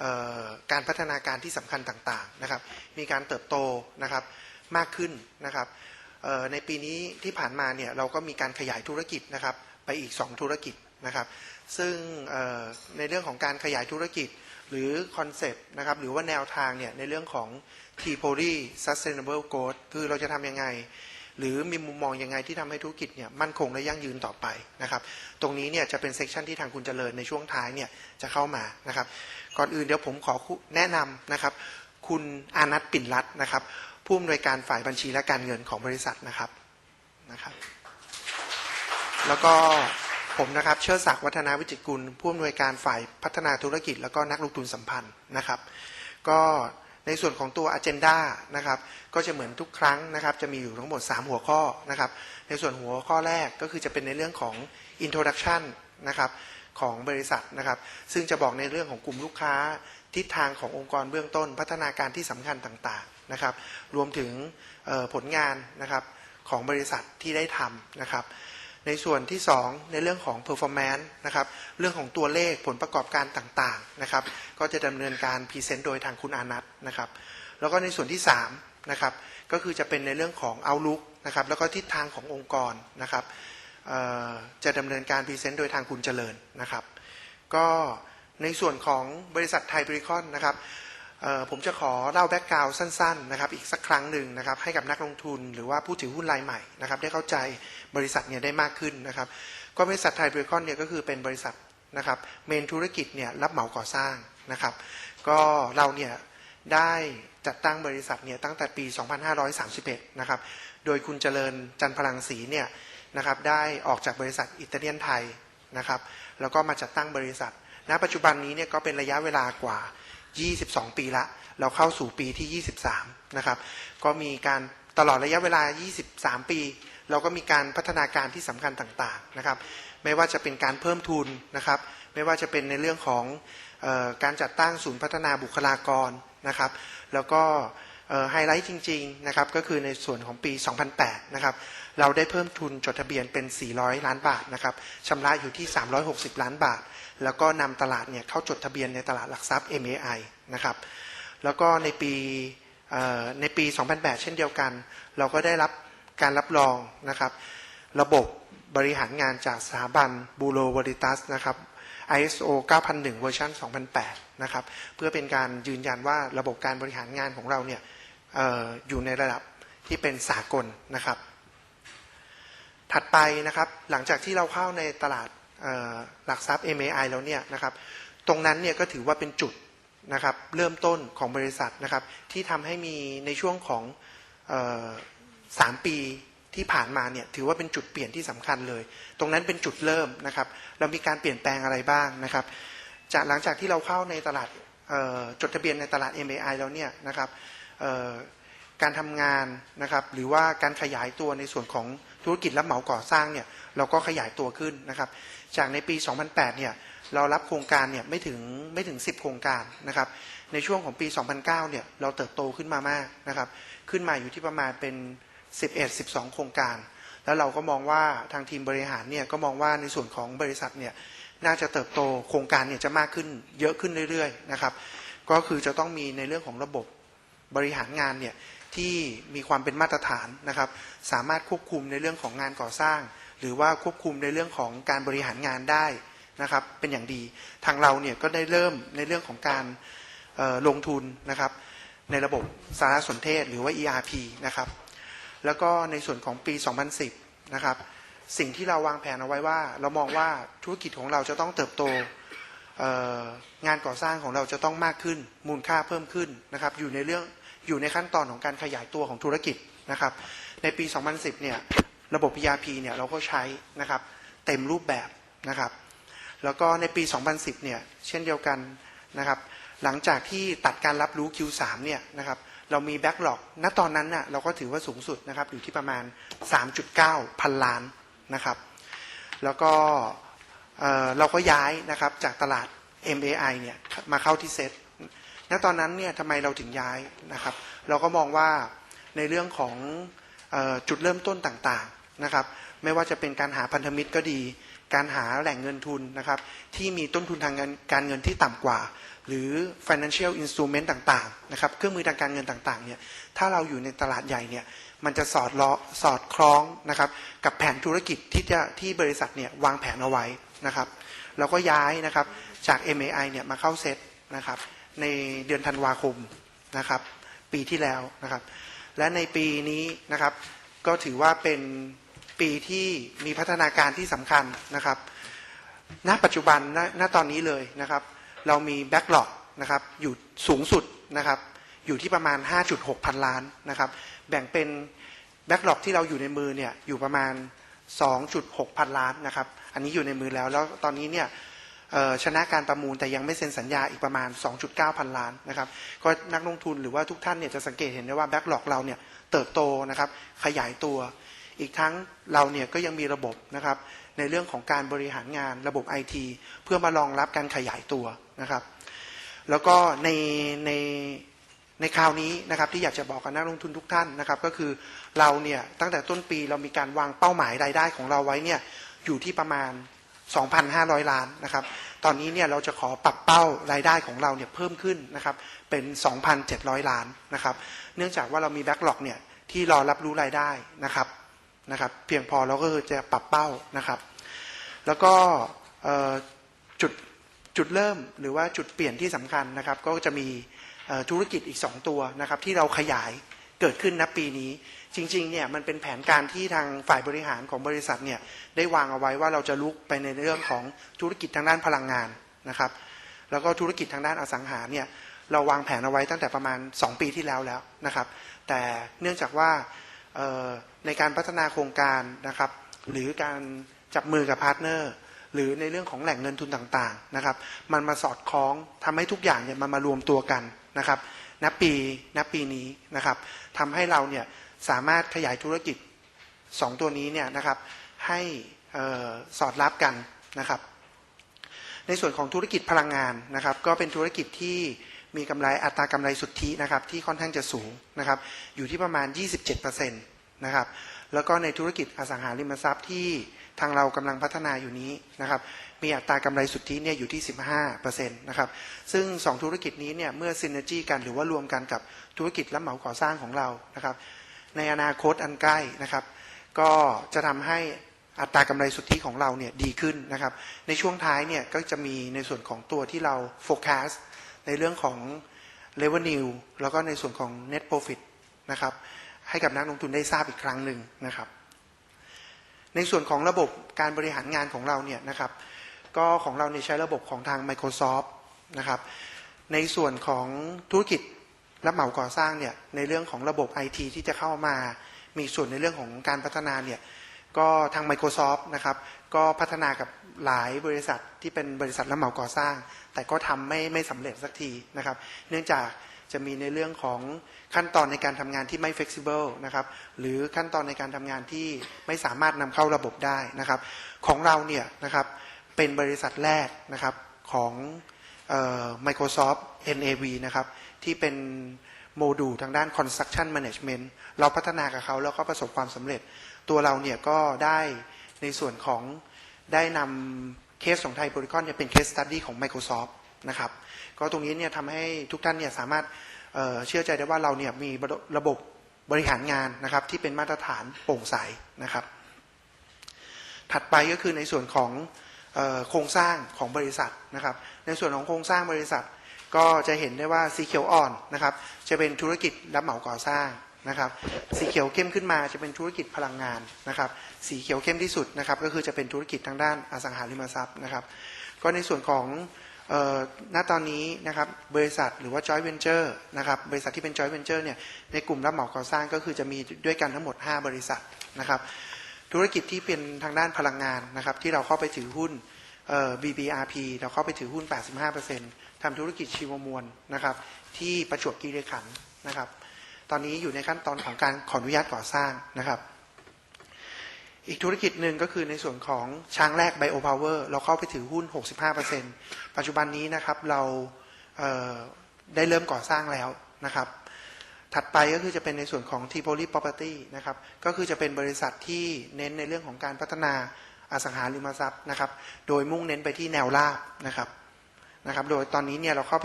เออการพัฒนาการที่สำคัญต่างๆนะครับ มีการเติบโตนะครับมากขึ้นนะครับในปีนี้ที่ผ่านมาเนี่ยเราก็มีการขยายธุรกิจนะครับไปอีก 2 ธุรกิจนะครับ ซึ่งในเรื่องของการขยายธุรกิจหรือคอนเซปต์นะครับหรือว่าแนวทางเนี่ยในเรื่องของ t p o l y Sustainable Growth คือเราจะทำยังไง หรือมีมุมมองยังไงที่ทำให้ธุรกิจเนี่ยมั่นคงและยั่งยืนต่อไปนะครับ ตรงนี้เนี่ยจะเป็นเซกชันที่ทางคุณเจริญในช่วงท้ายเนี่ยจะเข้ามานะครับ ก่อนอื่นเดี๋ยวผมขอแนะนำนะครับ คุณอานัทปิ่นรัตน์นะครับ ผู้อำนวยการฝ่ายบัญชีและการเงินของบริษัทนะครับนะครับ แล้วก็ผมนะครับเชิดศักดิ์วัฒนาวิจิตรกุลผู้อำนวยการฝ่ายพัฒนาธุรกิจ แล้วก็นักลงทุนสัมพันธ์นะครับ ก็ ในส่วนของตัว Agenda นะครับ ก็จะเหมือนทุกครั้งนะครับ จะมีอยู่ทั้งหมด 3 หัวข้อนะครับ ในส่วนหัวข้อแรกก็คือจะเป็นในเรื่องของ Introduction นะครับของบริษัทนะครับ ซึ่งจะบอกในเรื่องของกลุ่มลูกค้า ทิศทางขององค์กรเบื้องต้น พัฒนาการที่สำคัญต่างๆนะครับ รวมถึงผลงานนะครับของบริษัทที่ได้ทำนะครับ ในส่วนที่ 2 ในเรื่องของ performance นะครับเรื่องของตัวเลขผลประกอบการต่างๆนะครับ ก็จะดำเนินการพรีเซนต์โดยทางคุณอานัทนะครับ แล้วก็ในส่วนที่3นะครับก็คือจะเป็นในเรื่องของ outlook นะครับแล้วก็ทิศทางขององค์กรนะครับจะดำเนินการพรีเซนต์โดยทางคุณเจริญนะครับ ก็ในส่วนของบริษัทไทยบริคอนนะครับผมจะขอเล่าแบ็กกราวด์สั้นๆนะครับอีกสักครั้งหนึ่งนะครับให้กับนักลงทุนหรือว่าผู้ถือหุ้นรายใหม่นะครับได้เข้าใจ บริษัทเนี่ยได้มากขึ้นนะครับ ก็บริษัทไทยเบรคอนเนี่ยก็คือเป็นบริษัทนะครับเมนธุรกิจเนี่ยรับเหมาก่อสร้างนะครับ ก็เราเนี่ยได้จัดตั้งบริษัทเนี่ยตั้งแต่ปี 2531 นะครับ โดยคุณเจริญจันพลังศรีเนี่ยนะครับได้ออกจากบริษัทอิตาเลียนไทยนะครับ แล้วก็มาจัดตั้งบริษัท ณ ปัจจุบันนี้เนี่ยก็เป็นระยะเวลากว่า 22 ปีละ เราเข้าสู่ปีที่ 23 นะครับ ก็มีการตลอดระยะเวลา 23 ปี เราก็มีการพัฒนาการที่สำคัญต่างๆนะครับ ไม่ว่าจะเป็นการเพิ่มทุนนะครับ ไม่ว่าจะเป็นในเรื่องของออการจัดตั้งศูนย์พัฒนาบุคลากรนะครับ แล้วก็ไฮไลท์จริงๆนะครับก็คือในส่วนของปี 2008 นะครับ เราได้เพิ่มทุนจดทะเบียนเป็น 400 ล้านบาทนะครับชำระอยู่ที่ 360 ล้านบาท แล้วก็นำตลาดเนี่ยเข้าจดทะเบียนในตลาดหลักทรัพย์ MAI นะครับ แล้วก็ในปีในปี 2008 เช่นเดียวกัน เราก็ได้รับ การรับรองนะครับ ระบบบริหารงานจากสถาบันบูโรวอริตัสนะครับ ISO 9001เวอร์ชัน2008 นะครับ เพื่อเป็นการยืนยันว่าระบบการบริหารงานของเราเนี่ยอออยู่ในระดับที่เป็นสากลนะครับ ถัดไปนะครับหลังจากที่เราเข้าในตลาดหลักทรัพย์ MAI แล้วเนี่ยนะครับตรงนั้นเนี่ยก็ถือว่าเป็นจุดนะครับเริ่มต้นของบริษัทนะครับที่ทำให้มีในช่วงของ สามปีที่ผ่านมาเนี่ยถือว่าเป็นจุดเปลี่ยนที่สำคัญเลย ตรงนั้นเป็นจุดเริ่มนะครับ เรามีการเปลี่ยนแปลงอะไรบ้างนะครับ จากหลังจากที่เราเข้าในตลาดจดทะเบียนในตลาด MAI แล้วเนี่ยนะครับการทำงานนะครับหรือว่าการขยายตัวในส่วนของธุรกิจรับเหมาก่อสร้างเนี่ยเราก็ขยายตัวขึ้นนะครับ จากในปี 2008 เนี่ยเรารับโครงการเนี่ยไม่ถึงไม่ถึง 10 โครงการนะครับ ในช่วงของปี 2009 เนี่ยเราเติบโตขึ้นมามากนะครับ ขึ้นมาอยู่ที่ประมาณเป็น 11 12 โครงการ แล้วเราก็มองว่าทางทีมบริหารเนี่ยก็มองว่าในส่วนของบริษัทเนี่ยน่าจะเติบโตโครงการเนี่ยจะมากขึ้นเยอะขึ้นเรื่อยๆนะครับ ก็คือจะต้องมีในเรื่องของระบบบริหารงานเนี่ยที่มีความเป็นมาตรฐานนะครับ สามารถควบคุมในเรื่องของงานก่อสร้าง หรือว่าควบคุมในเรื่องของการบริหารงานได้นะครับ เป็นอย่างดีทางเราเนี่ยก็ได้เริ่มในเรื่องของการลงทุนนะครับ ในระบบสารสนเทศหรือว่า ERP นะครับ แล้วก็ในส่วนของปี 2010 นะครับ สิ่งที่เราวางแผนเอาไว้ว่า เรามองว่าธุรกิจของเราจะต้องเติบโตงานก่อสร้างของเราจะต้องมากขึ้น มูลค่าเพิ่มขึ้นนะครับ อยู่ในเรื่องอยู่ในขั้นตอนของการขยายตัวของธุรกิจนะครับ ในปี 2010 เนี่ยระบบ ERP เนี่ยเราก็ใช้นะครับเต็มรูปแบบนะครับ แล้วก็ในปี 2010 เนี่ยเช่นเดียวกันนะครับ หลังจากที่ตัดการรับรู้ Q3 เนี่ยนะครับ เรามีแบ็กหลอกณตอนนั้นน่ะเราก็ถือว่าสูงสุดนะครับอยู่ที่ประมาณ 3.9 พันล้านนะครับ แล้วก็เอ่อเราก็ย้ายนะครับจากตลาด MAI เนี่ยมาเข้าที่เซ็ตณตอนนั้นเนี่ยทำไมเราถึงย้ายนะครับ เราก็มองว่าในเรื่องของออจุดเริ่มต้นต่างๆนะครับ ไม่ว่าจะเป็นการหาพันธมิตรก็ดี การหาแหล่งเงินทุนนะครับ ที่มีต้นทุนทางการเงินที่ต่ำกว่า หรือ financial instrument ต่างๆนะครับเครื่องมือทางการเงินต่างๆเนี่ยถ้าเราอยู่ในตลาดใหญ่เนี่ยมันจะสอดล้อสอดคล้องนะครับกับแผนธุรกิจที่จะที่บริษัทเนี่ยวางแผนเอาไว้นะครับเราก็ย้ายนะครับจาก MAI เนี่ยมาเข้าเซตนะครับในเดือนธันวาคมนะครับปีที่แล้วนะครับและในปีนี้นะครับก็ถือว่าเป็นปีที่มีพัฒนาการที่สำคัญนะครับณปัจจุบันณณตอนนี้เลยนะครับ เรามีแบ็กหลอกนะครับอยู่สูงสุดนะครับอยู่ที่ประมาณ 5.6 พันล้านนะครับแบ่งเป็นแบ็กหลอกที่เราอยู่ในมือเนี่ยอยู่ประมาณ 2.6 พันล้านนะครับอันนี้อยู่ในมือแล้วแล้วตอนนี้เนี่ยชนะการประมูลแต่ยังไม่เซ็นสัญญาอีกประมาณ 2.9 พันล้านนะครับก็นักลงทุนหรือว่าทุกท่านเนี่ยจะสังเกตเห็นได้ว่าแบ็กหลอกเราเนี่ยเติบโตนะครับขยายตัว อีกทั้งเราเนี่ยก็ยังมีระบบนะครับ ในเรื่องของการบริหารงานระบบไอทีเพื่อมารองรับการขยายตัวนะครับ แล้วก็ในในในคราวนี้นะครับที่อยากจะบอกกับนักลงทุนทุกท่านนะครับ ก็คือเราเนี่ยตั้งแต่ต้นปีเรามีการวางเป้าหมายรายได้ของเราไว้เนี่ยอยู่ที่ประมาณ 2,500 ล้านนะครับ ตอนนี้เนี่ยเราจะขอปรับเป้ารายได้ของเราเนี่ยเพิ่มขึ้นนะครับเป็น 2,700 ล้านนะครับ เนื่องจากว่าเรามีแบ็กหลอกเนี่ยที่รอรับรู้รายได้นะครับ นะครับ เพียงพอเราก็คือจะปรับเป้านะครับ แล้วก็จุดจุดเริ่มหรือว่าจุดเปลี่ยนที่สำคัญนะครับ ก็จะมีธุรกิจอีก 2 ตัวนะครับ ที่เราขยายเกิดขึ้นณปีนี้ จริงๆเนี่ยมันเป็นแผนการที่ทางฝ่ายบริหารของบริษัทเนี่ยได้วางเอาไว้ว่าเราจะลุกไปในเรื่องของธุรกิจทางด้านพลังงานนะครับ แล้วก็ธุรกิจทางด้านอสังหาเนี่ยเราวางแผนเอาไว้ตั้งแต่ประมาณ 2 ปีที่แล้วแล้วนะครับ แต่เนื่องจากว่า ในการพัฒนาโครงการนะครับ หรือการจับมือกับพาร์ทเนอร์ หรือในเรื่องของแหล่งเงินทุนต่างๆนะครับ มันมาสอดคล้องทำให้ทุกอย่างเนี่ยมันมารวมตัวกันนะครับณปีณปีนี้นะครับทำให้เราเนี่ยสามารถขยายธุรกิจ 2 ตัวนี้เนี่ยนะครับให้สอดรับกันนะครับ ในส่วนของธุรกิจพลังงานนะครับ ก็เป็นธุรกิจที่ มีกำไรอัตรากำไรสุทธินะครับที่ค่อนข้างจะสูงนะครับอยู่ที่ประมาณ 27%นะครับแล้วก็ในธุรกิจอสังหาริมทรัพย์ที่ทางเรากำลังพัฒนาอยู่นี้นะครับมีอัตรากำไรสุทธิเนี่ยอยู่ที่ 15%นะครับซึ่ง 2 ธุรกิจนี้เนี่ยเมื่อซินเนจีกันหรือว่ารวมกันกับธุรกิจรับเหมาก่อสร้างของเรานะครับในอนาคตอันใกล้นะครับก็จะทำให้อัตรากำไรสุทธิของเราเนี่ยดีขึ้นนะครับในช่วงท้ายเนี่ยก็จะมีในส่วนของตัวที่เรา forecast ในเรื่องของ revenue แล้วก็ในส่วนของ net profit นะครับให้กับนักลงทุนได้ทราบอีกครั้งหนึ่งนะครับ ในส่วนของระบบการบริหารงานของเราเนี่ยนะครับ ก็ของเราเนี่ยใช้ระบบของทาง Microsoft นะครับ ในส่วนของธุรกิจรับเหมาก่อสร้างเนี่ยในเรื่องของระบบ IT ที่จะเข้ามา มีส่วนในเรื่องของการพัฒนาเนี่ย ก็ทาง Microsoft นะครับ ก็พัฒนากับหลายบริษัทที่เป็นบริษัทรับเหมาก่อสร้าง แต่ก็ทำไม่ไม่สำเร็จสักทีนะครับ เนื่องจากจะมีในเรื่องของขั้นตอนในการทำงานที่ไม่ flexible นะครับ หรือขั้นตอนในการทำงานที่ไม่สามารถนำเข้าระบบได้นะครับ ของเราเนี่ยนะครับเป็นบริษัทแรกนะครับของออ Microsoft NAV นะครับที่เป็นโมดูลทางด้าน construction management เราพัฒนากับเขาแล้วก็ประสบความสำเร็จ ตัวเราเนี่ยก็ได้ในส่วนของได้นำเคสของไทยบริคอนเนี่ยเป็นเคสสตัดดี้ของ Microsoft นะครับ ก็ตรงนี้เนี่ยทำให้ทุกท่านเนี่ยสามารถเเชื่อใจได้ว่าเราเนี่ยมีระบบบริหารงานนะครับที่เป็นมาตรฐานโปร่งใสนะครับ ถัดไปก็คือในส่วนของโครงสร้างของบริษัทนะครับ ในส่วนของโครงสร้างบริษัท ก็จะเห็นได้ว่าสีเขียวอ่อนนะครับ จะเป็นธุรกิจรับเหมาก่อสร้าง นะครับ สีเขียวเข้มขึ้นมาจะเป็นธุรกิจพลังงานนะครับ สีเขียวเข้มที่สุดนะครับ ก็คือจะเป็นธุรกิจทางด้านอสังหาริมทรัพย์นะครับ ก็ในส่วนของณตอนนี้นะครับบริษัทหรือว่า joint venture นะครับบริษัทที่เป็น joint venture เนี่ยในกลุ่มรับเหมาก่อสร้างก็คือจะมีด้วยกันทั้งหมด 5 บริษัทนะครับ ธุรกิจที่เป็นทางด้านพลังงานนะครับ ที่เราเข้าไปถือหุ้นเอ่อ BBRP เราเข้าไปถือหุ้น 85%ทำธุรกิจชีวมวลนะครับ ที่ประจวบคีรีขันธ์นะครับ ตอนนี้อยู่ในขั้นตอนของการขออนุญาตก่อสร้างนะครับ อีกธุรกิจหนึ่งก็คือในส่วนของช้างแรก Bio Power เราเข้าไปถือหุ้น 65%ปัจจุบันนี้นะครับเราเได้เริ่มก่อสร้างแล้วนะครับ ถัดไปก็คือจะเป็นในส่วนของ t ีโพลี Property นะครับ ก็คือจะเป็นบริษัทที่เน้นในเรื่องของการพัฒนาอสังหาริมทรัพย์นะครับ โดยมุ่งเน้นไปที่แนวราบนะครับนะครับ โดยตอนนี้เนี่ยเราเข้า